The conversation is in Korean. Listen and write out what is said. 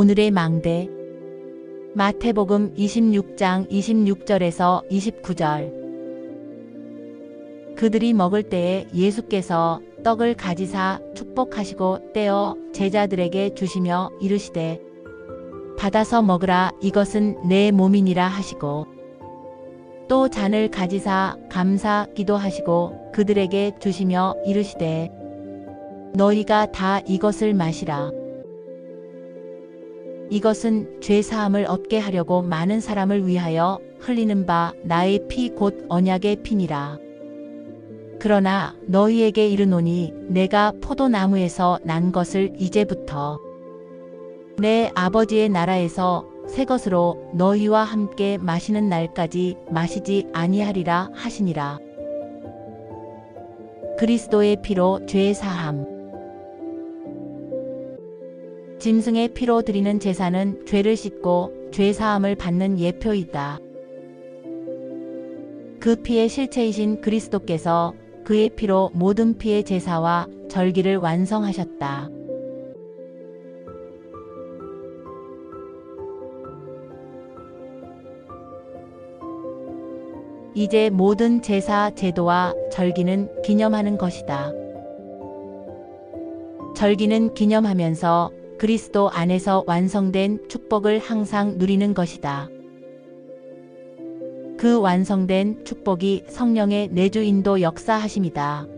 오늘의 망대. 마태복음 26장 26절에서 29절. 그들이 먹을 때에 예수께서 떡을 가지사 축복하시고 떼어 제자들에게 주시며 이르시되 받아서 먹으라 이것은 내 몸이니라 하시고 또 잔을 가지사 감사 기도하시고 그들에게 주시며 이르시되 너희가 다 이것을 마시라 이것은 죄 사함을 얻게 하려고 많은 사람을 위하여 흘리는 바 나의 피 곧 언약의 피니라 그러나 너희에게 이르노니 내가 포도나무에서 난 것을 이제부터 내 아버지의 나라에서 새 것으로 너희와 함께 마시는 날까지 마시지 아니하리라 하시니라. 그리스도의 피로 죄 사함. 짐승의 피로 드리는 제사는 죄를 씻고 죄 사함을 받는 예표이다. 그 피의 실체이신 그리스도께서 그의 피로 모든 피의 제사와 절기를 완성하셨다. 이제 모든 제사, 제도와 절기는 기념하는 것이다. 절기는 기념하면서 그리스도 안에서 완성된 축복을 항상 누리는 것이다. 그 완성된 축복이 성령의 내주 인도 역사하심이다.